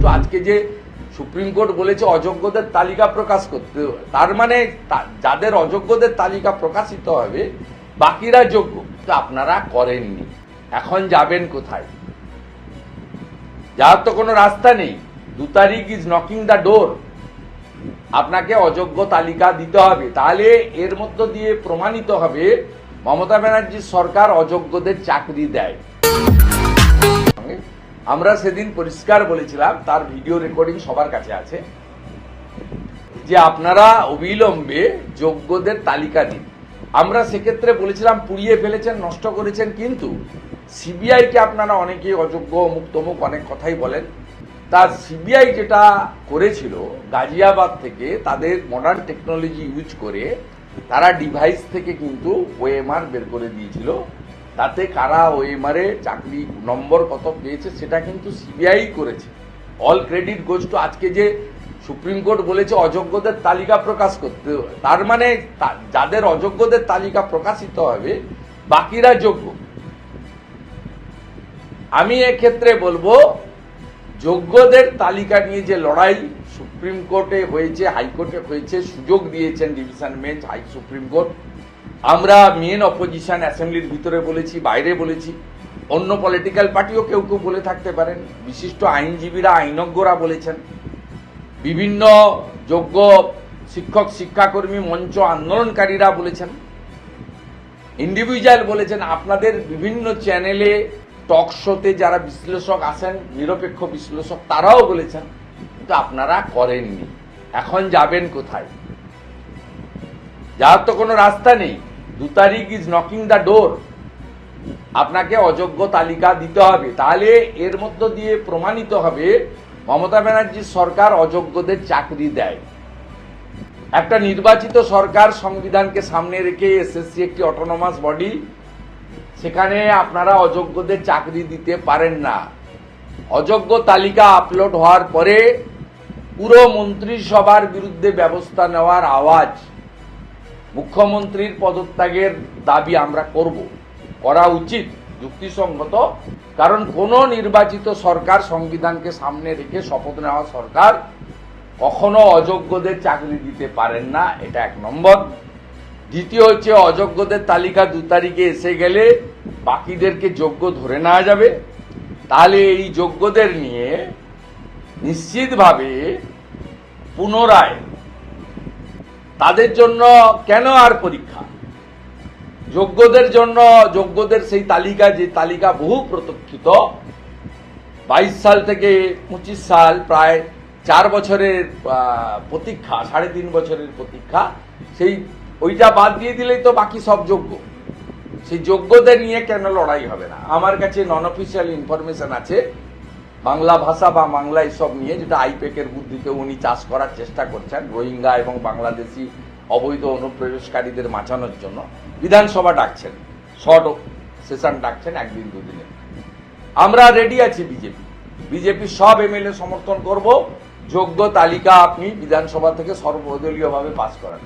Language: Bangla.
গোষ্ঠ আজকে যে সুপ্রিম কোর্ট বলেছে অযোগ্যদের তালিকা প্রকাশ করতে তার মানে যাদের অযোগ্যদের তালিকা প্রকাশিত হবে, বাকিরা যোগ্য তো আপনারা করেননি। এখন যাবেন কোথায়? যাওয়ার তো কোনো রাস্তা নেই। দু তারিখ ইজ নকিং দ্য ডোর আপনাকে অযোগ্য তালিকা দিতে হবে। তাহলে এর মধ্য দিয়ে প্রমাণিত হবে, মমতা ব্যানার্জির সরকার অযোগ্যদের চাকরি দেয়। আমরা সেদিন পরিষ্কার বলেছিলাম, তার ভিডিও রেকর্ডিং সবার কাছে আছে, যে আপনারা অবিলম্বে যোগ্যদের তালিকা দিন। আমরা সেক্ষেত্রে বলেছিলাম, পুড়িয়ে ফেলেছেন, নষ্ট করেছেন, কিন্তু সিবিআইকে আপনারা অনেকেই অযোগ্য অমুক তমুক অনেক কথাই বলেন। তা সিবিআই যেটা করেছিল, গাজিয়াবাদ থেকে তাদের মডার্ন টেকনোলজি ইউজ করে, তারা ডিভাইস থেকে কিন্তু ওএমআর বের করে দিয়েছিল। তাতে কারা ওএমআরে চাকরি নম্বর কত পেয়েছে সেটা কিন্তু সিবিআই করেছে। অল ক্রেডিট গোজ টু আজকে যে সুপ্রিম কোর্ট বলেছে অযোগ্যদের তালিকা প্রকাশ করতে তার মানে যাদের অযোগ্যদের তালিকা প্রকাশিত হবে, বাকিরা যোগ্য। আমি এক্ষেত্রে বলব, যোগ্যদের তালিকা নিয়ে যে লড়াই সুপ্রিম কোর্টে হয়েছে, হাইকোর্টে হয়েছে, সুযোগ দিয়েছেন division bench, high supreme court. আমরা মেন অপোজিশন অ্যাসেম্বলির ভিতরে বলেছি, বাইরে বলেছি। অন্য পলিটিক্যাল পার্টিও কেউ কেউ বলে থাকতে পারেন। বিশিষ্ট আইনজীবীরা, আইনজ্ঞরা বলেছেন। বিভিন্ন যোগ্য শিক্ষক, শিক্ষাকর্মী, মঞ্চ আন্দোলনকারীরা বলেছেন। ইন্ডিভিজুয়াল বলেছেন, আপনাদের বিভিন্ন চ্যানেলে টক শোতে যারা বিশ্লেষক আসেন নিরপেক্ষ বিশ্লেষক, তারাও বলেছেন, কিন্তু আপনারা করেননি। এখন যাবেন কোথায়? যার তো কোনো রাস্তা নেই। দু তারিখ ইজ নকিং দ্য ডোর আপনাকে অযোগ্য তালিকা দিতে হবে। তাহলে এর মধ্য দিয়ে প্রমাণিত হবে, মমতা ব্যানার্জির সরকার অযোগ্যদের চাকরি দেয়। একটা নির্বাচিত সরকার সংবিধানকে সামনে রেখে এসএসসি একটি অটোনমাস বডি সেখানে আপনারা অযোগ্যদের চাকরি দিতে পারেন না। অযোগ্য তালিকা আপলোড হওয়ার পরে পুরো মন্ত্রিসভার বিরুদ্ধে ব্যবস্থা নেওয়ার আওয়াজ। মুখ্যমন্ত্রীর পদত্যাগের দাবি আমরা করব। করা উচিত যুক্তিসঙ্গত, কারণ কোন নির্বাচিত সরকার সংবিধানকে সামনে রেখে শপথ নেওয়া সরকার কখনো অযোগ্যদের চাকরি দিতে পারেন না, এটা এক নম্বর। দ্বিতীয় হচ্ছে, অযোগ্যদের তালিকা দু তারিখে এসে গেলে বাকিদেরকে যোগ্য ধরে নেওয়া যাবে। তাহলে এই যোগ্যদের নিয়ে নিশ্চিতভাবে পুনরায় তাদের জন্য কেন আর পরীক্ষা? যোগ্যদের জন্য, যোগ্যদের সেই তালিকা যে তালিকা বহু প্রতীক্ষিত বাইশ সাল থেকে পঁচিশ সাল প্রায় চার বছরের প্রতীক্ষা, সাড়ে তিন বছরের প্রতীক্ষা, সেই ওইটা বাদ দিয়ে দিলেই তো বাকি সব যোগ্য। সেই যোগ্যদের নিয়ে কেন লড়াই হবে না? আমার কাছে নন অফিসিয়াল ইনফরমেশন আছে। বাংলা ভাষা বা বাংলা এসব নিয়ে যেটা আইপেকের বুদ্ধিতে উনি চাষ করার চেষ্টা করছেন, রোহিঙ্গা এবং বাংলাদেশি অবৈধ অনুপ্রবেশকারীদের বাঁচানোর জন্য। বিধানসভা ডাকছেন, শর্ট সেশন ডাকছেন একদিন দুদিনে। আমরা রেডি আছি বিজেপি। বিজেপি সব এমএলএ সমর্থন করব, যোগ্য তালিকা আপনি বিধানসভা থেকে সর্বদলীয়ভাবে পাস করান